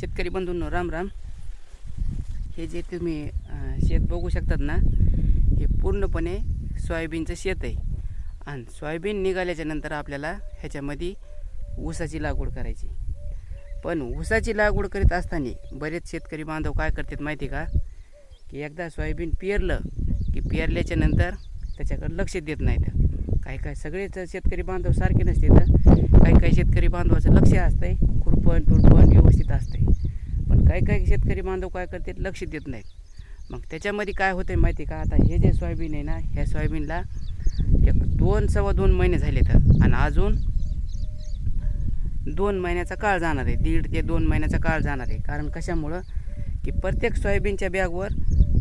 शेतकरी बंधूंनो राम राम. हे जे तुम्ही शेत बघू शकतात ना हे पूर्णपणे सोयाबीनचं शेत आहे. आणि सोयाबीन निघाल्याच्या नंतर आपल्याला ह्याच्यामध्ये ऊसाची लागवड करायची. पण ऊसाची लागवड करीत असताना बरेच शेतकरी बांधव काय करतात माहिती का? की एकदा सोयाबीन पेरलं की पेरल्याच्या नंतर त्याच्याकडे लक्ष देत नाहीत. काही काही सगळेच शेतकरी बांधव सारखे नसते तर काही काही शेतकरी बांधवाचं लक्ष असतंय खुरपण तुरपण व्यवस्थित असतंय. काही काही शेतकरी बांधव काय करतात लक्ष देत नाहीत. मग त्याच्यामध्ये काय होतं आहे माहिती का? आता हे जे सोयाबीन आहे ना ह्या सोयाबीनला एक दोन सव्वा दोन महिने झाले तर. आणि अजून दोन महिन्याचा काळ जाणार आहे. दीड ते दोन महिन्याचा काळ जाणार आहे. कारण कशामुळं? की प्रत्येक सोयाबीनच्या बॅगवर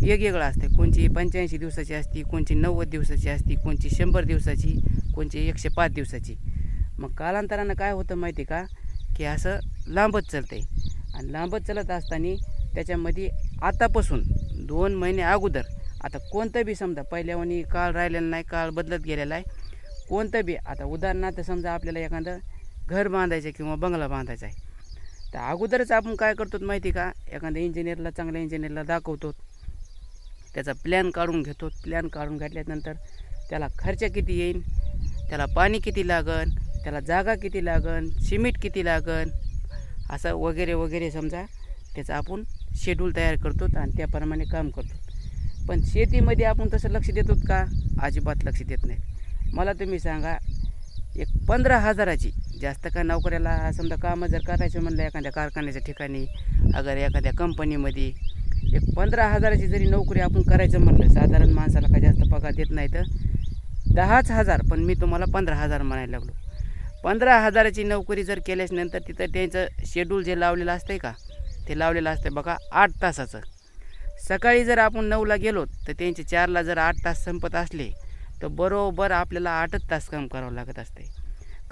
वेगवेगळं असते कोणची पंच्याऐंशी दिवसाची असती कोणची नव्वद दिवसाची असती कोणची शंभर दिवसाची कोणची एकशे पाच दिवसाची. मग कालांतरानं काय होतं माहिती का? की असं लांबच चालतं आहे आणि लांबत चालत असताना त्याच्यामध्ये आतापासून दोन महिने अगोदर आता कोणतं बी समजा पहिल्यावानी काळ राहिलेला नाही काळ बदलत गेलेला आहे कोणतं बी आता उदाहरणार्थ समजा आपल्याला एखादं घर बांधायचं आहे किंवा बंगला बांधायचा आहे. तर अगोदरच आपण काय करतो माहिती का? एखाद्या इंजिनियरला चांगल्या इंजिनियरला दाखवतो त्याचा प्लॅन काढून घेतो प्लॅन काढून घेतल्यानंतर त्याला खर्च किती येईल? त्याला पाणी किती लागन? त्याला जागा किती लागन? सिमेंट किती लागन? असं वगैरे वगैरे समजा त्याचा आपण शेड्यूल तयार करतो आणि त्याप्रमाणे काम करतो. पण शेतीमध्ये आपण तसं लक्ष देतो का? अजिबात लक्ष देत नाही. मला तुम्ही सांगा एक पंधरा हजाराची जास्त का नोकऱ्याला समजा कामं जर करायचं म्हणलं एखाद्या कारखान्याच्या ठिकाणी अगर एखाद्या कंपनीमध्ये एक पंधरा हजाराची जरी नोकरी आपण करायचं म्हणलं साधारण माणसाला काय जास्त पगार देत नाही तर दहाच हजार पण मी तुम्हाला पंधरा हजार म्हणायला लागलो. पंधरा हजाराची नोकरी जर केल्याच्यानंतर नंतर तिथं त्यांचं शेड्यूल जे लावलेलं असतंय का ते लावलेलं असतं बघा आठ तासाचं. सकाळी जर आपण नऊला गेलो तर त्यांचे चारला जर आठ तास संपत असले तर बरोबर आपल्याला आठच तास काम करावं लागत असते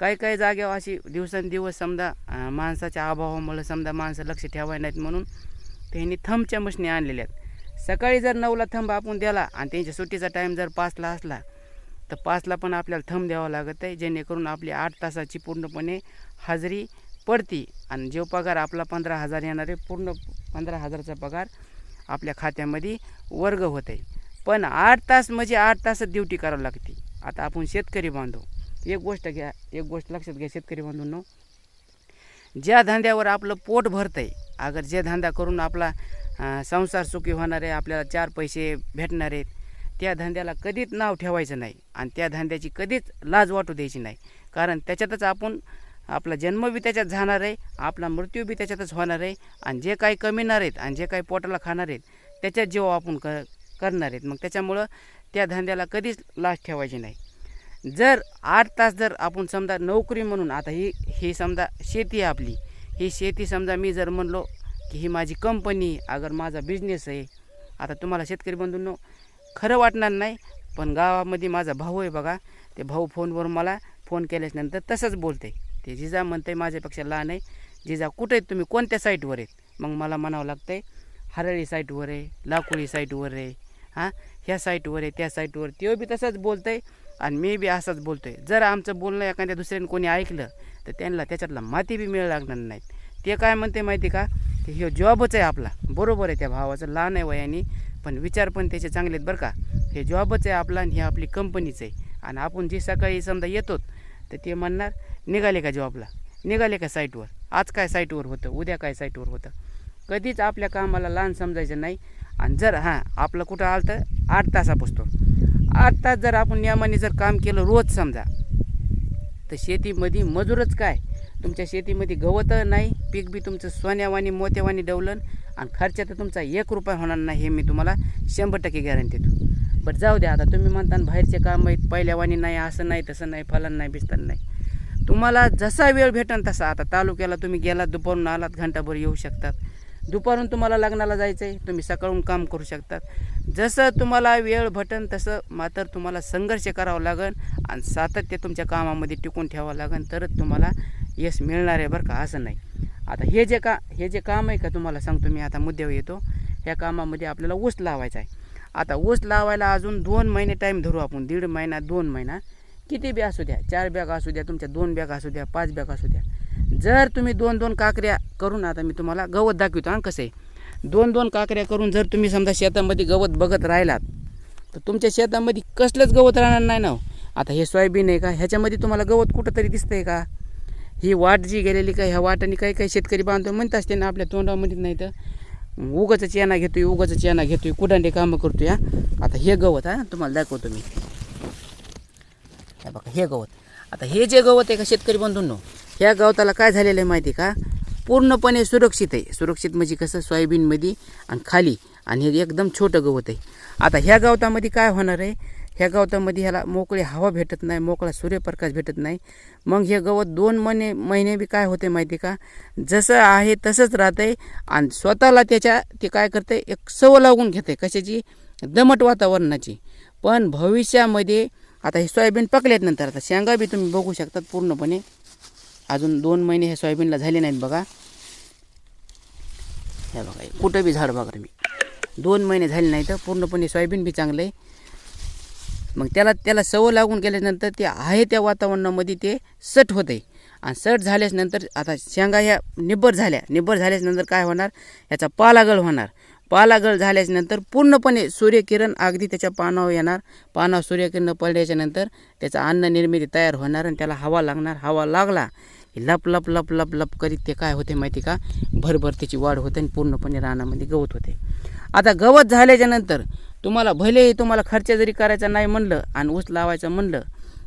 काही काही जागेवर अशी दिवसेंदिवस समजा माणसाच्या अभावामुळे समजा माणसं लक्ष ठेवाय नाहीत म्हणून त्यांनी थंबच्या मशनी आणलेल्या आहेत. सकाळी जर नऊला थंब आपण दिला आणि त्यांच्या सुट्टीचा टाईम जर पाचला असला तर पाचला पण आपल्याला थंब द्यावा लागत आहे जेणेकरून आपली आठ तासाची पूर्णपणे हजेरी पडती. आणि जो पगार आपला पंधरा हजार येणार आहे पूर्ण पंधरा हजाराचा पगार आपल्या खात्यामध्ये वर्ग होत आहे पण आठ तास म्हणजे आठ तासच ड्युटी करावं लागते. आता आपण शेतकरी बांधव एक गोष्ट घ्या एक गोष्ट लक्षात घ्या शेतकरी बांधवांनो. ज्या धंद्यावर आपलं पोट भरतं आहे अगर जे धंदा करून आपला संसार सुखी होणार आहे आपल्याला चार पैसे भेटणार आहेत त्या धंद्याला कधीच नाव ठेवायचं नाही आणि त्या धंद्याची कधीच लाज वाटू द्यायची नाही. कारण त्याच्यातच आपण आपला जन्म बी त्याच्यात जाणार आहे आपला मृत्यू बी त्याच्यातच होणार आहे आणि जे काही कमिणार आहेत आणि जे काही पोटाला खाणार आहेत त्याच्यात जेव्हा आपण क करणार आहेत. मग त्याच्यामुळं त्या धंद्याला कधीच लाज ठेवायची नाही. जर आठ तास जर आपण समजा नोकरी म्हणून आता ही ही समजा शेती आहे आपली ही शेती समजा मी जर म्हणलो की ही माझी कंपनी अगर माझा बिझनेस आहे आता तुम्हाला शेतकरी बंधूंनो खरं वाटणार नाही पण गावामध्ये माझा भाऊ आहे बघा ते भाऊ फोनवर मला फोन केल्याच्यानंतर तसंच बोलते ते जिजा म्हणते माझ्यापेक्षा लहान आहे. जिजा कुठे आहेत तुम्ही? कोणत्या साईटवर आहेत? मग मला म्हणावं लागतं आहे हरळी साईटवर आहे लाकुळी साईटवर आहे हां? ह्या साईटवर आहे त्या साईटवर. ते बी तसंच बोलतं आहे आणि मी बी असंच बोलतो आहे जर आमचं बोलणं एखाद्या दुसऱ्याने कोणी ऐकलं तर त्यांना त्याच्यातला माती बी मिळ लागणार नाहीत. ते काय म्हणते माहिती का? की हे जॉबच आहे आपला. बरोबर आहे त्या भावाचं. लहान आहे वयाने. पण विचार पण त्याचे चांगले आहेत बरं का. हे जॉबच आहे आपला आणि हे आपली कंपनीच आहे. आणि आपण जे सकाळी समजा येतो तर ते म्हणणार निघाले का जॉबला? निघाले का साईटवर? आज काय साईटवर होतं? उद्या काय साईटवर होतं? कधीच आपल्या कामाला लहान समजायचं नाही. आणि जर हां आपलं कुठं आलं तर आठ तासापासून आठ तास जर आपण नियमाने जर काम केलं रोज समजा तर शेतीमध्ये मजूरच काय? तुमच्या शेतीमध्ये गवत नाही पीक बी तुमचं सोन्यावानी मोत्यावानी डवलन आणि खर्चात तुमचा एक रुपया होणार नाही हे मी तुम्हाला शंभर टक्के गॅरंटी देतो. बट जाऊ द्या आता तुम्ही म्हणता बाहेरचे काम आहेत पहिल्यावानी नाही असं नाही तसं नाही फलन नाही बिस्तान नाही. तुम्हाला जसा वेळ भेटन तसा आता तालुक्याला तुम्ही गेलात दुपारून आलात घंटाभर येऊ शकतात. दुपारून तुम्हाला लग्नाला जायचं आहे तुम्ही सकाळून काम करू शकतात. जसं तुम्हाला वेळ भटन तसं मात्र तुम्हाला संघर्ष करावं लागेल आणि सातत्य तुमच्या कामामध्ये टिकून ठेवावं लागेल तरच तुम्हाला यश मिळणार आहे बरं का असं नाही. आता हे जे का हे जे काम आहे का तुम्हाला सांगतो मी आता मुद्द्यावर येतो. ह्या कामामध्ये आपल्याला ऊस लावायचा आहे. आता ऊस लावायला अजून दोन महिने टाईम धरू आपण. दीड महिना दोन महिना. किती बॅग असू द्या? चार बॅग असू द्या तुमच्या दोन बॅग असू द्या पाच बॅग असू द्या. जर तुम्ही दोन दोन काकऱ्या करून आता मी तुम्हाला गवत दाखवतो हां कसं आहे. दोन दोन काकऱ्या करून जर तुम्ही समजा शेतामध्ये गवत बघत राहिलात तर तुमच्या शेतामध्ये कसलंच गवत राहणार नाही ना हो. आता हे सोयाबीन आहे का? ह्याच्यामध्ये तुम्हाला गवत कुठंतरी दिसतंय का? ही वाट जी गेलेली का ह्या वाटाने काही काही शेतकरी बांधतो म्हणत असते ना आपल्या तोंडामध्ये नाही तर उगाच चेना घेतोय उगाच चेना घेतोय कुडांडे कामं करतोय हा? आता हे गवत हा तुम्हाला दाखवतो मी. बघा हे गवत. आता हे जे गवत आहे का शेतकरी बंधूंनो ह्या गवताला काय झालेलं आहे माहिती आहे का? पूर्णपणे सुरक्षित आहे. सुरक्षित म्हणजे कसं? सोयाबीनमध्ये आणि खाली. आणि हे एकदम छोटं गवत आहे. आता ह्या गवतामध्ये काय होणार आहे? ह्या गवतामध्ये ह्याला मोकळी हवा भेटत नाही मोकळा सूर्यप्रकाश भेटत नाही. मग हे गवत दोन महिने महिने बी काय होते माहिती का? जसं आहे तसंच राहते आणि स्वतःला त्याच्या ते काय करते एक सव लागून घेते कशाची? दमट वातावरणाची. पण भविष्यामध्ये आता हे सोयाबीन पकल्यानंतर आता शेंगा बी तुम्ही बघू शकतात पूर्णपणे. अजून दोन महिने हे सोयाबीनला झाले नाहीत बघा. हे बघा कुठं बी झाड बघा तुम्ही. दोन महिने झाले नाही तर पूर्णपणे सोयाबीन बी चांगलं आहे मग त्याला त्याला सवय लागून गेल्यानंतर ते आहे त्या वातावरणामध्ये ते सट होते. आणि सट झाल्यानंतर आता शेंगा ह्या निब्बर झाल्या. निब्बर झाल्यानंतर काय होणार? याचा पालागळ होणार. पालागळ झाल्याच्यानंतर पूर्णपणे सूर्यकिरण अगदी त्याच्या पानावर येणार. पानावर सूर्यकिरण पडल्याच्यानंतर त्याचा अन्न निर्मिती तयार होणार आणि त्याला हवा लागणार. हवा लागला की लप लप लप लप लप करीत ते काय होते माहिती का? भरभर त्याची वाढ होते आणि पूर्णपणे रानामध्ये गवत होते. आता गवत झाल्याच्यानंतर तुम्हाला भलेही तुम्हाला खर्च जरी करायचा नाही म्हणलं आणि ऊस लावायचं म्हणलं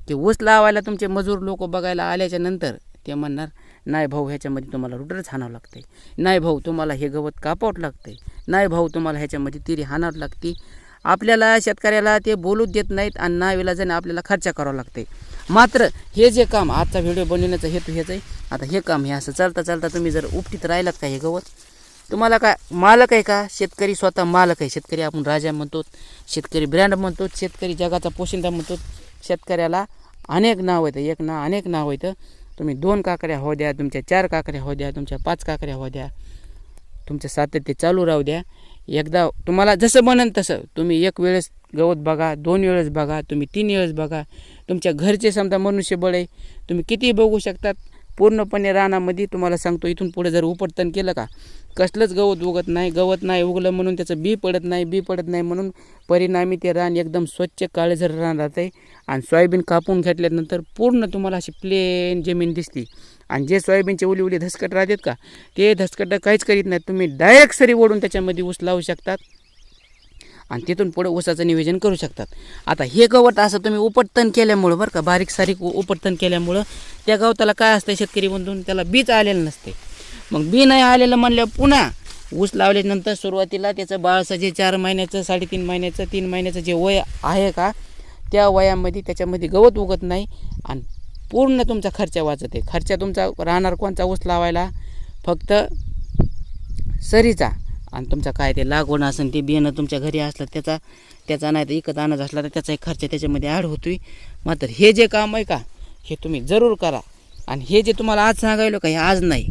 की ऊस लावायला तुमचे मजूर लोक बघायला आल्याच्यानंतर ते म्हणणार नाही भाऊ ह्याच्यामध्ये तुम्हाला रुटरच हाणावं लागते नाही भाऊ तुम्हाला हे गवत कापावं लागते नाही भाऊ तुम्हाला ह्याच्यामध्ये तिरी हाणावं लागते. आपल्याला शेतकऱ्याला ते बोलूच देत नाहीत आणि नावेला विलाजाने आपल्याला खर्च करावा लागते मात्र हे जे काम आजचा व्हिडिओ बनवण्याचा हेतू हेच आहे. आता हे काम हे असं चालता चालता तुम्ही जर उपटीत राहिलात का हे गवत? तुम्हाला काय मालक आहे का? शेतकरी स्वतः मालक आहे. शेतकरी आपण राजा म्हणतो शेतकरी ब्रँड म्हणतो शेतकरी जगाचा पोशिंदा म्हणतो. शेतकऱ्याला अनेक नाव येतं एक ना अनेक नाव येतं तुम्ही दोन काकड्या हो द्या तुमच्या चार काकड्या हो द्या तुमच्या पाच काकड्या हो द्या. तुमचं सातत्य चालू राहू द्या. एकदा तुम्हाला जसं बनन तसं तुम्ही एक वेळेस गवत बघा दोन वेळेस बघा तुम्ही तीन वेळेस बघा. तुमच्या घरचे समजा मनुष्यबळ आहे तुम्ही कितीही बघू शकतात पूर्णपणे रानामध्ये तुम्हाला सांगतो इथून पुढे जर उपटतन केलं का कसलंच गवत उगत नाही गवत नाही उगलं म्हणून त्याचं बी पडत नाही बी पडत नाही म्हणून परिणामी ते रान एकदम स्वच्छ काळेझर रान राहते आणि सोयाबीन कापून घेतल्यानंतर पूर्ण तुम्हाला अशी प्लेन जमीन दिसते. आणि जे सोयाबीनचे उली उली धसकट राहतात का ते धसकट काहीच करीत नाही तुम्ही डायरेक्ट सरी ओढून त्याच्यामध्ये ऊस लावू शकतात. आणि तिथून पुढे ऊसाचं नियोजन करू शकतात. आता हे गवत असं तुम्ही उपटतन केल्यामुळं बरं का बारीक सारीक उपटतन केल्यामुळं त्या गवताला काय असतं शेतकरी बंधून? त्याला बीज आलेलं नसते. मग बी नाही आलेलं म्हणल्यावर पुन्हा ऊस लावल्यानंतर सुरुवातीला त्याचं बाळाचं जे चार महिन्याचं साडेतीन महिन्याचं तीन महिन्याचं जे वय आहे का त्या वयामध्ये त्याच्यामध्ये गवत उगत नाही आणि पूर्ण तुमचा खर्च वाचत आहे. खर्च तुमचा राहणार कोणचा ऊस लावायला? फक्त सरीचा. आणि तुमचा काय ते लागवण असेल ते बियाणं तुमच्या घरी असलं त्याचा त्याचा नाही तर इकत अनाज असला तर त्याचा एक खर्च त्याच्यामध्ये ॲड होतोय. मात्र हे जे काम आहे का हे तुम्ही जरूर करा. आणि हे जे तुम्हाला आज सांगायलो का हे आज नाही.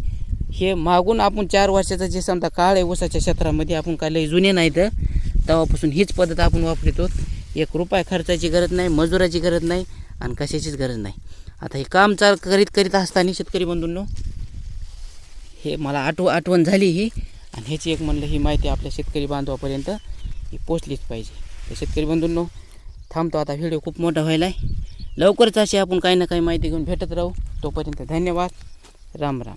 हे मागून आपण चार वर्षाचं जे समजा काळ आहे ऊसाच्या क्षेत्रामध्ये आपण काय लय जुने नाही तर तेव्हापासून हीच पद्धत आपण वापरतो. एक रुपया खर्चाची गरज नाही मजुराची गरज नाही आणि कशाचीच गरज नाही. आता हे काम चाल करीत करीत असताना शेतकरी बंधूंनो हे मला आठव आठवण झाली ही. आणि ह्याची एक म्हणलं ही माहिती आपल्या शेतकरी बांधवापर्यंत ही पोचलीच पाहिजे. तर शेतकरी बंधूंनो थांबतो आता व्हिडिओ खूप मोठा व्हायला आहे. लवकरच अशी आपण काही ना काही माहिती घेऊन भेटत राहू. तोपर्यंत धन्यवाद. राम राम.